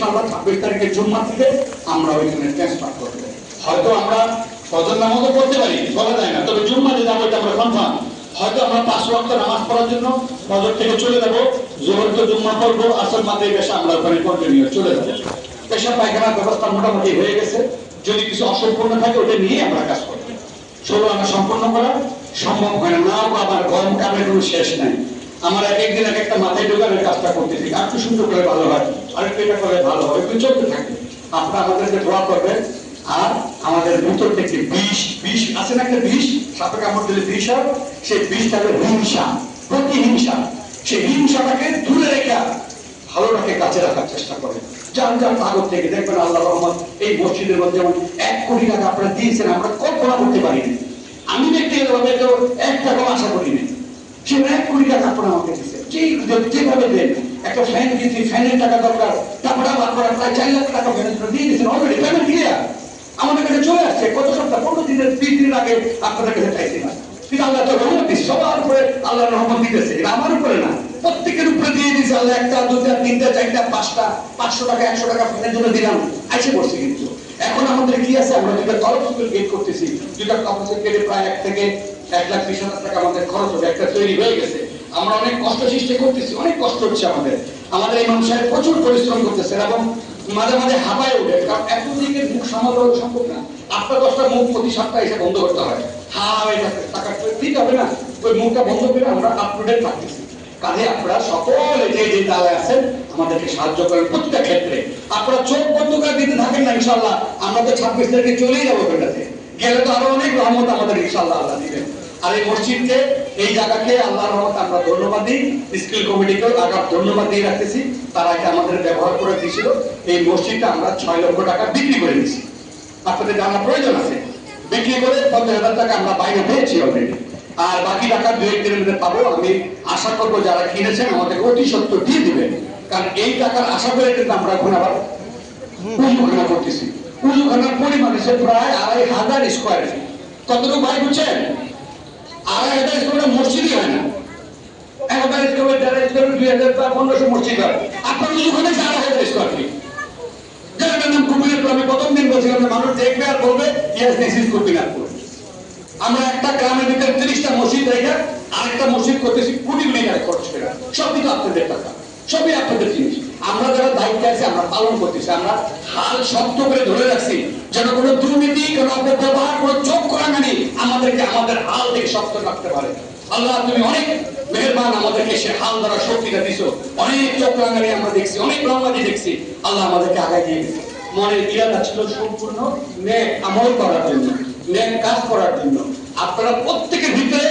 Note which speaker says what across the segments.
Speaker 1: ছাব্বিশ তারিখের জুম্মা থেকে আমরা ওইখানে ট্রান্সফার করব হয়তো আমরা নামাজও পারি, বলা যায় না। তবে আমরা কনফার্ম হয়তো আমরা পাঁচ নামাজ পড়ার জন্য থেকে চলে যাব তো জুম্মা মাথায় বেশা আমরা ওখানে কন্টিনিউ চলে যাব। পেশা পায়খানার ব্যবস্থা মোটামুটি হয়ে গেছে। যদি কিছু অসম্পূর্ণ থাকে, ওটা নিয়ে আমরা কাজ করব। ষোলো আনা সম্পন্ন করা। সম্ভব হয় না আবার গরম কামের কোনো শেষ নাই। আমার এক একদিন এক একটা মাথায় ঢোকানোর কাজটা করতেছি। আর একটু সুন্দর করে ভালো হয়। আর একটু এটা করে ভালো হয় একটু চলতে থাকে। আপনারা আমাদেরকে দোয়া করবেন, আর আমাদের ভিতর থেকে বিষ বিষ আছে না একটা বিষ? সাপে কামড় দিলে বিষ হয়, সেই বিষটা হিংসা, প্রতিহিংসা। সেই হিংসাটাকে দূরে রেখে ভালোটাকে কাছে রাখার চেষ্টা করে যান যান আগর থেকে দেখবেন আল্লাহ রহমত এই মসজিদের মধ্যে যেমন এক কোটি টাকা আপনারা দিয়েছেন, আমরা কল্পনা করতে পারিনি। আমি ব্যক্তিগতভাবে তো এক টাকাও আশা করিনি। সে এক কোটি টাকা আপনারা আমাকে যেই যেভাবে দেন। একটা ফ্যান দিয়েছি ফ্যানের টাকা দরকার। তারপরে আপনারা প্রায় চার লাখ টাকা জন্য দিয়ে দিয়েছেন। অলরেডি পেমেন্ট ক্লিয়ার আমাদের কাছে চলে আসছে। কত সপ্তাহ পনেরো দিনের বিশ দিনের আগে আপনাদের কাছে চাইছি না। কিন্তু আল্লাহ তো রহমত সবার উপরে আল্লাহ রহমত দিতেছে। এটা আমার উপরে না। প্রত্যেকের উপরে দিয়ে দিয়েছে আল্লাহ। একটা দুটা তিনটা, চারটা, পাঁচটা, পাঁচশো টাকা, একশো টাকা ফ্যানের জন্য দিলাম। আইসে পড়ছে কিন্তু। এখন আমাদের কি আছে? আমরা দুটা তরফ গেট করতেছি। কম্পাসের গেটে প্রায় এক থেকে এক লাখ বিশ হাজার টাকা আমাদের খরচ হবে। একটা তৈরি হয়ে গেছে। আমরা অনেক কষ্ট সৃষ্টি করতেছি, অনেক কষ্ট হচ্ছে আমাদের। আমাদের এই মানুষের প্রচুর পরিশ্রম করতেছে এবং মাঝে মাঝে হাবায় উঠে কারণ এত দিকে মুখ সামাল সম্ভব না। আটটা, দশটা মুখ প্রতি সপ্তাহে এসে বন্ধ করতে হয়। হয়ে টাকা দিতে হবে না। ওই মুখটা বন্ধ করে আমরা থাকতেছি। কাজে আপনারা সকলে যে যে তালে আছেন, আমাদেরকে সাহায্য করেন প্রতিটা ক্ষেত্রে। আপনারা চোখ বন্ধ করে দিতে থাকেন না ইনশাল্লাহ আমরা তো ছাব্বিশ তারিখে চলেই যাব ওখানটাতে গেলে তো আরও অনেক রহমত আমাদের ইনশাল্লাহ আল্লাহ দিবেন। আর এই মসজিদকে এই জায়গাকে আল্লাহ রহমত আমরা ধন্যবাদ দিই। স্কুল কমিটিকেও আগাম ধন্যবাদ দিয়ে রাখতেছি। তারা এটা আমাদের ব্যবহার করে দিয়েছিল। এই মসজিদটা আমরা ছয় লক্ষ টাকা বিক্রি করে দিয়েছি। আপনাদের জানা প্রয়োজন আছে? বিক্রি করে পঞ্চাশ হাজার টাকা আমরা বাইরে পেয়েছি অলরেডি আর বাকি টাকা দু এক দিনের মধ্যে পাবো। আমি আশা করব যারা কিনেছেন, আমাদের অতি সত্য দিয়ে দিবেন। কারণ এই টাকার আশা করে কিন্তু আমরা এখন আবার উজুখানা করতেছি। উজুখানার পরিমাণ হচ্ছে প্রায় আড়াই হাজার স্কোয়ার ফিট কতটুকু ভাই বুঝছেন? প্রথম দিন মানুষ দেখবে আর বলবে একটা মসজিদ আরেকটা মসজিদ করতেছি কোটি কোটি খরচ সবই তো আপনাদের টাকা। সবই আপনাদের জিনিস। আমরা যারা দায়িত্বে আছি, আমরা পালন করতেছি, আমরা হাল শক্ত করে ধরে রাখছি। যেন কোনো দুর্নীতি, কোনো অপব্যবহার, কোনো চোখ করাঙ্গানি আমাদেরকে আমাদের হাল থেকে শক্ত রাখতে পারে। আল্লাহ, তুমি অনেক মেহরবান আমাদেরকে সে হাল ধরা শক্তিটা দিছো। অনেক চোখ রাঙ্গানি আমরা দেখছি, অনেক রঙাদি দেখছি। আল্লাহ আমাদেরকে আগায় দিয়ে গেছে মনের ইরাদা ছিল সম্পূর্ণ ন্যায় আমল করার জন্য, ন্যায় কাজ করার জন্য। আপনারা প্রত্যেকের ভিতরে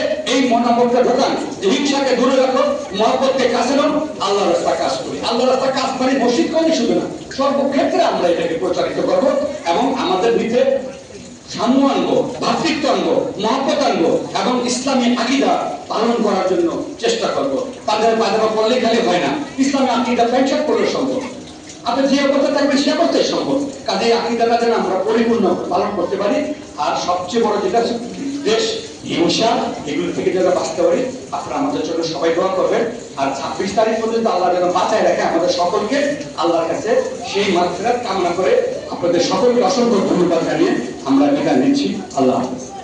Speaker 1: এই ঢোকান হিংসাকে দূরে রাখো, মহব্বতকে কাছে নাও আল্লাহ রাস্তা কাজ করি। আল্লাহ রাস্তা কাজ মানে মসজিদ কমই শুধু না, সর্বক্ষেত্রে আমরা এটাকে প্রচারিত করব এবং আমাদের ভিতরে সাম্য আনব ভাতৃত্ব আনব এবং ইসলামী আকিদা পালন করার জন্য চেষ্টা করব। তাদের পায়জামা পড়লে খালি হয় না। ইসলামী আকিদা প্যান্ট করলে সম্ভব। আপনি যে অবস্থা থাকবেন সে অবস্থায় সম্ভব। কাজে আকিদাটা যেন আমরা পরিপূর্ণ পালন করতে পারি। আর সবচেয়ে বড় যেটা হিংসা এগুলো থেকে যেন বাঁচতে পারি, আপনারা আমাদের জন্য সবাই দোয়া করবেন। আর ছাব্বিশ তারিখ পর্যন্ত আল্লাহ যেন বাঁচায় রাখে আমাদের সকলকে, আল্লাহর কাছে সেই মাত্রা কামনা করে আপনাদের সকলকে অসংখ্য ধন্যবাদ জানিয়ে আমরা বিদায় নিচ্ছি। আল্লাহ হাফেজ।